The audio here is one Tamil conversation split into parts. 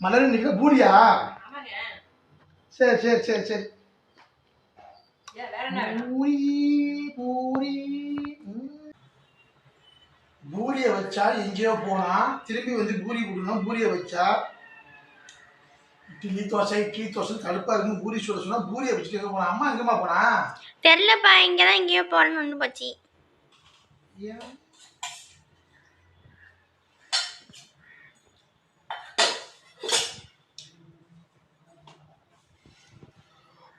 மலர் இன்னைக்கு பூரியா ஆமாங்க. சரி சரி சரி சரி. பூரி பூரி. பூரியை வச்சா எங்கேயோ போனா திரும்பி வந்து பூரி கொடுக்கணும். பூரியை வச்சா இட்லி தோசை இட்லி தோசை கடுப்பா இருக்கும் பூரி சுட சொன்னா பூரியை வச்சுட்டு எங்க போனா? அம்மா எங்கம்மா போனா? தெரிலப்பா இங்கே தான் எங்கேயோ போகணும்னு வந்து போச்சு. ஏன்?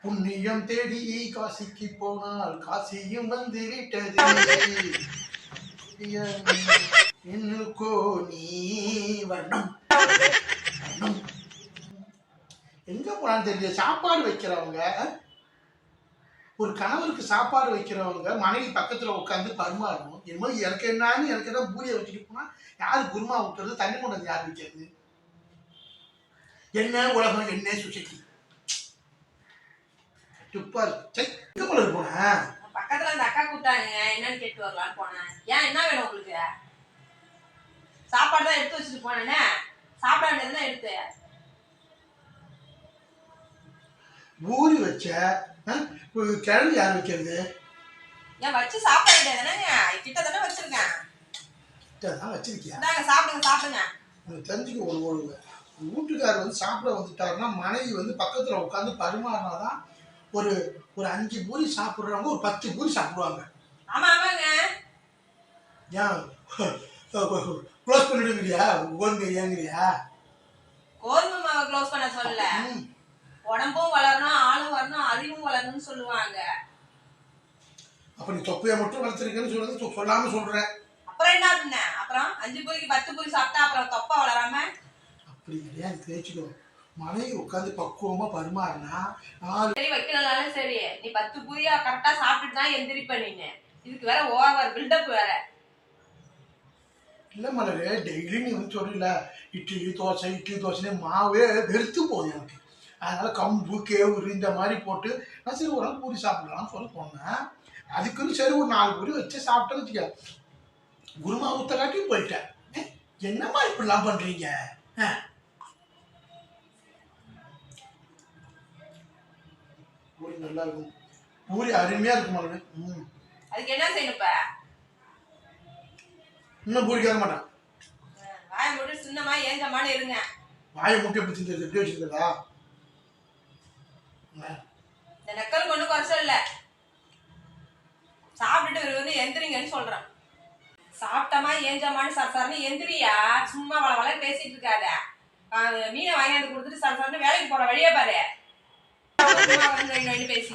புண்ணியம் தேடி காசிக்கு போனால் காசியும் வந்து விட்டது என்னுக்கோ நீ வண்ணம். எங்க போனாலும் தெரியல. சாப்பாடு வைக்கிறவங்க ஒரு கணவருக்கு சாப்பாடு வைக்கிறவங்க மனைவி பக்கத்துல உட்காந்து பருமாறணும். என்னமோ எனக்கு என்னன்னு எனக்கு என்ன பூரியை வச்சுட்டு போனா யாரு குருமா ஊட்டுறது? தண்ணி கொண்டு வந்து யார் வைக்கிறது? என்ன உலகம் என்ன சுசைட்டி? துப்பா சை, போன? பக்கத்துல அந்த அக்கா கூப்பிட்டாங்க. என்னன்னு கேட்டு வரலான்னு போனேன். ஏன் என்ன வேணும் உங்களுக்கு? சாப்பாடு தான் எடுத்து வச்சுட்டு போனேனே. சாப்பிட வேண்டியதுதான் எடுத்து. பூரி வச்ச கிழங்கு யார் வைக்கிறது? ஏன் வச்சு சாப்பிட வேண்டியதுதானேங்க. கிட்ட தானே வச்சிருக்கேன். தான் வச்சிருக்கியா? சாப்பிடுங்க சாப்பிடுங்க. உனக்கு தெரிஞ்சுக்க ஒரு ஒரு வீட்டுக்காரர் வந்து சாப்பிட வந்துட்டாருன்னா மனைவி வந்து பக்கத்துல உட்காந்து பரிமாறினாதான் ஒரு ஒரு அஞ்சு பூரி சாப்பிடுறவங்க ஒரு பத்து பூரி சாப்பிடுவாங்க. ஆமா ஆமாங்க. ஏன்? க்ளோஸ் பண்ணிடுங்கிறியா ஓடுங்க ஏங்கிறியா கோதுமை மாவை க்ளோஸ் பண்ண சொல்லல. உடம்பும் வளரணும் ஆளும் வரணும் அறிவும் வளரணும்னு சொல்லுவாங்க. அப்ப நீ தொப்பையை மட்டும் வளர்த்துருக்கேன்னு சொல்றது சொல்லாம சொல்றேன். அப்புறம் என்ன பண்ண அப்புறம் அஞ்சு பூரிக்கு பத்து பூரி சாப்பிட்டா அப்புறம் தொப்பை வளராம? அப்படி கிடையாது தேய்ச்சிக்கோ மனைவி உட்காந்து பக்குவமா பரிமாறினா சரி வைக்கலனாலும் சரி. நீ பத்து பூரியா கரெக்டா சாப்பிட்டுட்டு தான் எந்திரிப்ப நீனு. இதுக்கு வேற ஓவர் பில்டப் வேற. இல்ல மலரு டெய்லி நீ வந்து சொல்லல இட்லி தோசை இட்லி தோசைன்னு மாவே வெறுத்து போகுது எனக்கு. அதனால கம்பு கேவுரு இந்த மாதிரி போட்டு நான் சரி ஒரு நாள் பூரி சாப்பிடலாம்னு சொல்லி போனேன். அதுக்குன்னு சரி ஒரு நாலு பூரி வச்சு சாப்பிட்டேன்னு வச்சுக்க. குருமா ஊத்த காட்டி போயிட்டேன் என்னம்மா இப்படிலாம் பண்றீங்க? ஆ? பூரி நல்லா இருக்கும். பூரி அருமையா இருக்கும் ம். அதுக்கு என்ன செய்யணும் இப்ப? இன்னும் பூரி கேட்க மாட்டேன். வாய மட்டும் சின்னமா ஏஞ்சமான இருங்க. வாயை முட்டை எப்படி செஞ்சது எப்படி வச்சிருந்ததா இந்த நெக்கல் கொண்டு குறைச்சல் இல்ல சாப்பிட்டுட்டு வந்து எந்திரிங்கன்னு சொல்றேன். சாப்பிட்டமா ஏஞ்சமான்னு சரசரன்னு எந்திரியா? சும்மா வள வள பேசிட்டு இருக்காத. மீனை வாங்கியாந்து கொடுத்துட்டு சரசரன்னு வேலைக்கு போற வழியே பாரு. சும்மா வந்து ரெண்டு ரெண்டு பேசி